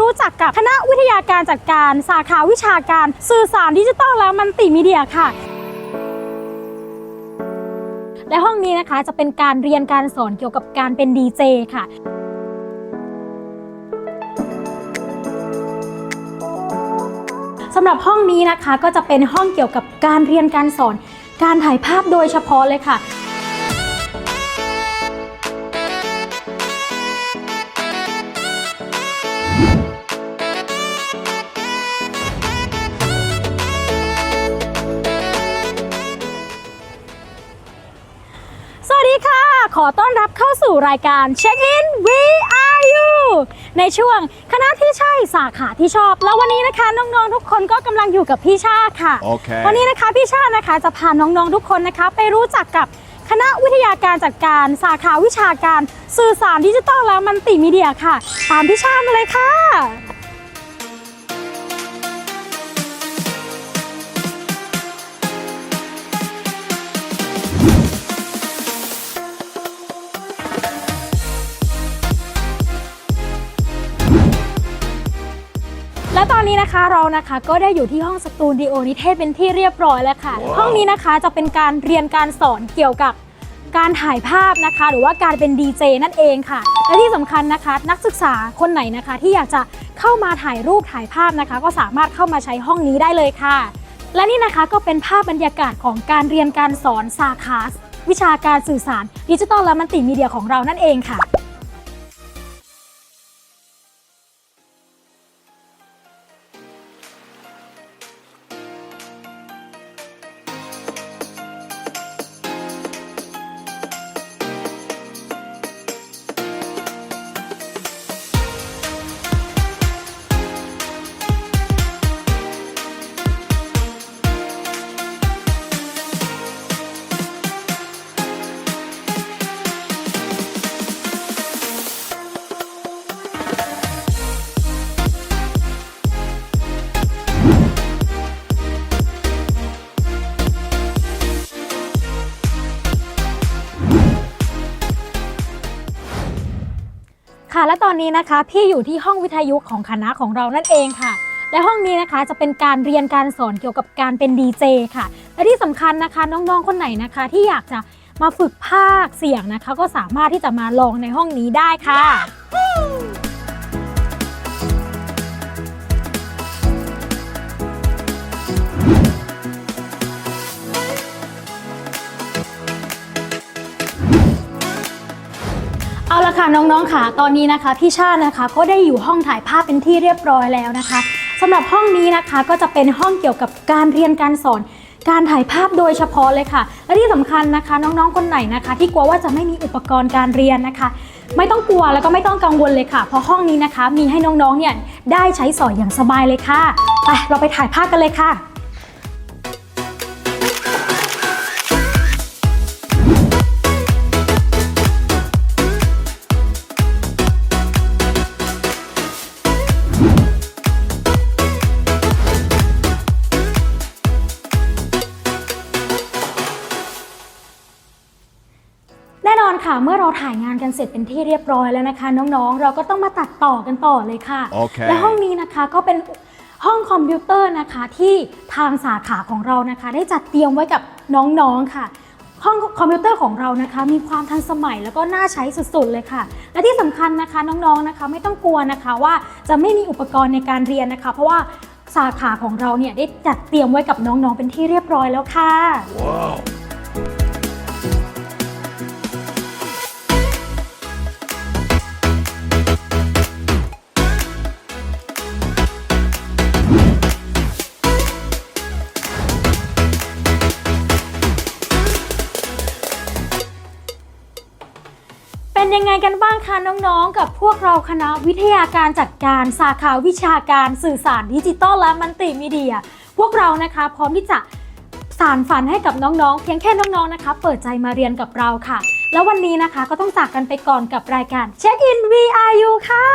รู้จักกับคณะวิทยาการจัดการ สาขาวิชาการ สื่อสารดิจิทัลและมัลติมีเดียค่ะและห้องนี้นะคะจะเป็นการเรียนการสอนเกี่ยวกับการเป็นดีเจค่ะ สำหรับห้องนี้นะคะก็จะเป็นห้องเกี่ยวกับการเรียนการสอน การถ่ายภาพโดยเฉพาะเลยค่ะ ขอต้อนรับเข้าสู่รายการ Check In We Are You ในช่วงคณะที่ใช่สาขาที่ชอบ แล้ววันนี้นะคะน้องๆทุกคนก็กำลังอยู่กับพี่ชาค่ะ โอเค วันนี้นะคะพี่ชานะคะจะพาน้องๆทุกคนนะคะ ไปรู้จักกับคณะวิทยาการจัดการสาขาวิชาการ สื่อสารดิจิทัลและมัลติมีเดียค่ะ ตามพี่ชามาเลยค่ะ นนี้นะคะเรานะคะก็ได้อยู่ที่ห้องสตูดิโอนิเทศเป็นที่เรียบร้อยแล้วค่ะห้องนี้นะคะจะเป็นการเรียนการสอนเกี่ยวกับการถ่ายภาพนะคะ หรือว่าการเป็นดีเจนั่นเองค่ะ และที่สำคัญนะคะ นักศึกษาคนไหนนะคะ ที่อยากจะเข้ามาถ่ายรูปถ่ายภาพนะคะ ก็สามารถเข้ามาใช้ห้องนี้ได้เลยค่ะ และนี่นะคะก็เป็นภาพบรรยากาศของการเรียนการสอนสาขาวิชาการสื่อสารดิจิทัลและมัลติมีเดียของเรานั่นเองค่ะ ค่ะ และตอนนี้นะคะพี่อยู่ที่ห้องวิทยุของคณะของเรานั่นเองค่ะ และห้องนี้นะคะจะเป็นการเรียนการสอนเกี่ยวกับการเป็นดีเจค่ะ และที่สำคัญนะคะน้องๆคนไหนนะคะ ที่อยากจะมาฝึกภาคเสียงนะคะ ก็สามารถที่จะมาลองในห้องนี้ได้ค่ะ ละค่ะน้องๆค่ะตอนนี้นะคะพี่ชาตินะคะก็ได้อยู่ห้องถ่ายภาพเป็นที่เรียบร้อยแล้วนะคะสำหรับห้องนี้นะคะก็จะเป็นห้องเกี่ยวกับการเรียนการสอน การถ่ายภาพโดยเฉพาะเลยค่ะ และที่สำคัญนะคะน้องๆคนไหนนะคะ ที่กลัวว่าจะไม่มีอุปกรณ์การเรียนนะคะ ไม่ต้องกลัวแล้วก็ไม่ต้องกังวลเลยค่ะ เพราะห้องนี้นะคะมีให้น้องๆเนี่ยได้ใช้สอยอย่างสบายเลยค่ะไปเราไปถ่ายภาพกันเลยค่ะ ค่ะ เมื่อเราถ่ายงานกันเสร็จเป็นที่เรียบร้อยแล้วนะคะ น้องๆ เราก็ต้องมาตัดต่อกันต่อเลยค่ะโอเคและห้องนี้นะคะก็เป็นห้องคอมพิวเตอร์นะคะที่ทางสาขาของเรานะคะ ได้จัดเตรียมไว้กับน้องๆค่ะ ห้องคอมพิวเตอร์ของเรานะคะ มีความทันสมัยแล้วก็น่าใช้สุดๆเลยค่ะ และที่สำคัญนะคะน้องๆนะคะ ไม่ต้องกลัวนะคะว่าจะไม่มีอุปกรณ์ในการเรียนนะคะ เพราะว่าสาขาของเราเนี่ยได้จัดเตรียมไว้กับน้องๆเป็นที่เรียบร้อยแล้วค่ะ เป็นยังไงกันบ้างคะน้องๆ กับพวกเราคณะวิทยาการจัดการสาขาวิชาการสื่อสารดิจิตอลและมัลติมีเดีย พวกเรานะคะ พร้อมที่จะสารฝันให้กับน้องๆ เพียงแค่น้องๆนะคะ เปิดใจมาเรียนกับเราค่ะ แล้ววันนี้นะคะก็ต้องจากกันไปก่อนกับรายการ Check in VRU ค่ะ